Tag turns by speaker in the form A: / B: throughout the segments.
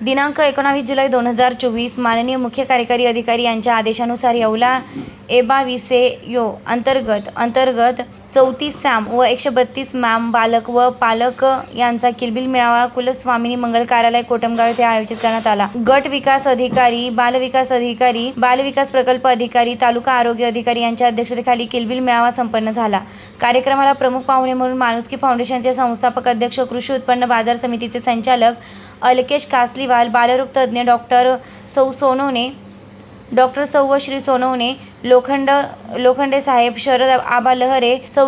A: दिनांक एकोणावीस जुलै दोन हजार चोवीस माननीय मुख्य कार्यकारी अधिकारी यांच्या आदेशानुसार येवला एबाविसे यो अंतर्गत अंतर्गत चौतीस सॅम व एकशे बत्तीस मॅम बालक व पालक यांचा किलबिल मेळावा कुलस्वामिनी मंगल कार्यालय कोटमगाव येथे आयोजित करण्यात आला. गट विकास अधिकारी बाल विकास अधिकारी बाल विकास प्रकल्प अधिकारी तालुका आरोग्य अधिकारी यांच्या अध्यक्षतेखाली किलबिल मेळावा संपन्न झाला. कार्यक्रमाला प्रमुख पाहुणे म्हणून माणुसकी फाउंडेशनचे संस्थापक अध्यक्ष कृषी उत्पन्न बाजार समितीचे संचालक अलकेश कासलीवाल बालरोग तज्ज्ञ डॉक्टर सौ सोनोने डॉक्टर सौ श्री सोनवणे लोखंड लोखंडे साहेब शरद आबा लहरे सौ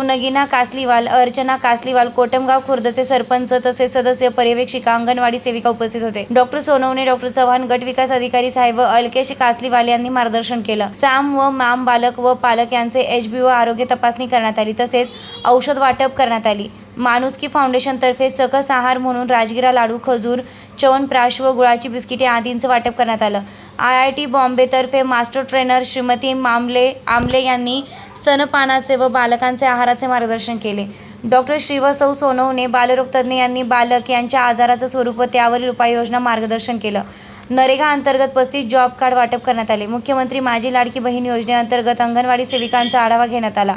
A: कासलीवाल अर्चना कासलीवाल कोटमगाव खुर्दचे सरपंच तसेच सदस्य पर्यवेक्षिका अंगणवाडी सेविका उपस्थित होते. डॉक्टर सोनवणे डॉक्टर चव्हाण गट विकास अधिकारी साहेब व अल्केश कासलीवाल यांनी मार्गदर्शन केलं. साम व माम बालक व पालक यांचे एच बी व आरोग्य तपासणी करण्यात आली तसेच औषध वाटप करण्यात आली. माणुसकी फाउंडेशनतर्फे सकस आहार म्हणून राजगिरा लाडू खजूर च्यवनप्राश व गुळाची बिस्किटे आदींचं वाटप करण्यात आलं. आय आय टी बॉम्बेतर्फे मास्टर ट्रेनर श्रीमती मामले आमले यांनी स्तनपानाचे व बालकांचे आहाराचे मार्गदर्शन केले. डॉक्टर श्रीवसौ सोनवणे बालरोगतज्ञ यांनी बालक यांच्या आजाराचं स्वरूप व त्यावरील उपाययोजना मार्गदर्शन केलं. नरेगा अंतर्गत पस्तीस जॉब कार्ड वाटप करण्यात आले. मुख्यमंत्री माझी लाडकी बहीण योजनेअंतर्गत अंगणवाडी सेविकांचा आढावा घेण्यात आला.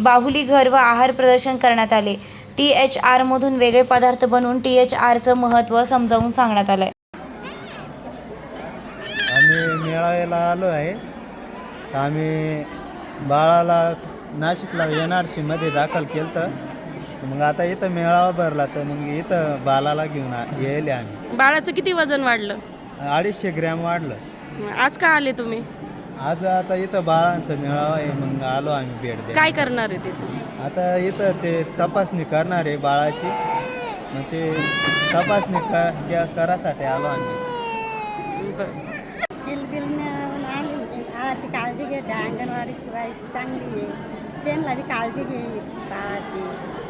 A: बाहुली घर व आहार प्रदर्शन करण्यात आले. टी एच आरमधून वेगळे पदार्थ बनवून टी एच आरचं महत्त्व समजावून सांगण्यात आलं
B: आम्ही मेळाव्याला आलो आहे. आम्ही बाळाला नाशिकला एन आर सीमध्ये दाखल केलं तर मग आता इथं मेळावा भरला तर मग इथं बालाला घेऊन आ- यायले आम्ही.
C: बाळाचं किती वजन वाढलं?
B: अडीचशे ग्रॅम वाढलं.
C: आज का आले तुम्ही?
B: आज आता इथं बाळांचा मेळावा आहे मग आलो आम्ही भेट द्या
C: काय करणार आहे तिथे?
B: आता इथं ते तपासणी करणार आहे बाळाची. मग ते तपासणी क करासाठी आलो आम्ही.
C: बरं.
D: किलबिल मिळावून आली होती बाळाची काळजी घेते अंगणवाडी शिवाय चांगली आहे. त्यांना बी काळजी घे बाळाची.